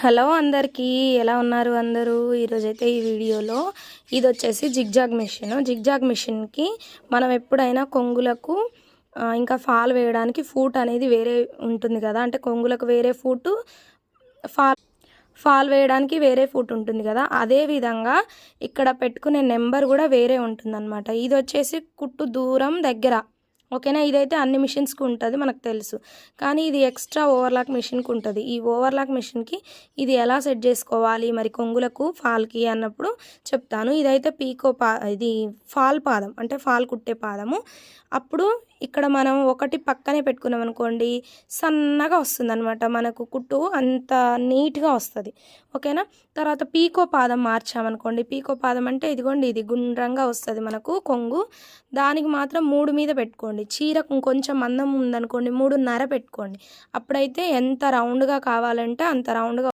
Hello అందరికీ ఎలా ఉన్నారు అందరూ? ఈరోజైతే ఈ వీడియోలో ఇది వచ్చేసి జిగ్జాగ్ మిషన్. జిగ్జాగ్ మిషన్కి మనం ఎప్పుడైనా కొంగులకు ఇంకా ఫాల్ వేయడానికి ఫూట్ అనేది వేరే ఉంటుంది కదా. అంటే కొంగులకు వేరే ఫూటు ఫాల్ ఫాల్ వేయడానికి వేరే ఫూట్ ఉంటుంది కదా. అదే విధంగా ఇక్కడ పెట్టుకునే నెంబర్ కూడా వేరే ఉంటుందన్నమాట. ఇది వచ్చేసి కుట్టు దూరం దగ్గర. ఓకేనా? ఇదైతే అన్ని మిషన్స్కి ఉంటుంది మనకు తెలుసు. కానీ ఇది ఎక్స్ట్రా ఓవర్లాక్ మిషన్కి ఉంటుంది. ఈ ఓవర్లాక్ మిషన్కి ఇది ఎలా సెట్ చేసుకోవాలి? మరి కొంగులకు ఫాల్కి అన్నప్పుడు చెప్తాను. ఇదైతే పీకో పా ఇది ఫాల్ పాదం అంటే ఫాల్ కుట్టే పాదము. అప్పుడు ఇక్కడ మనం ఒకటి పక్కనే పెట్టుకున్నాం అనుకోండి సన్నగా వస్తుంది అనమాట మనకు కుట్టు అంత నీట్గా వస్తుంది. ఓకేనా? తర్వాత పీకో పాదం మార్చామనుకోండి పీకో పాదం అంటే ఇదిగోండి ఇది గుండ్రంగా వస్తుంది మనకు కొంగు. దానికి మాత్రం మూడు మీద పెట్టుకోండి. చీర కొంచెం మందం ఉందనుకోండి మూడున్నర పెట్టుకోండి. అప్పుడైతే ఎంత రౌండ్గా కావాలంటే అంత రౌండ్గా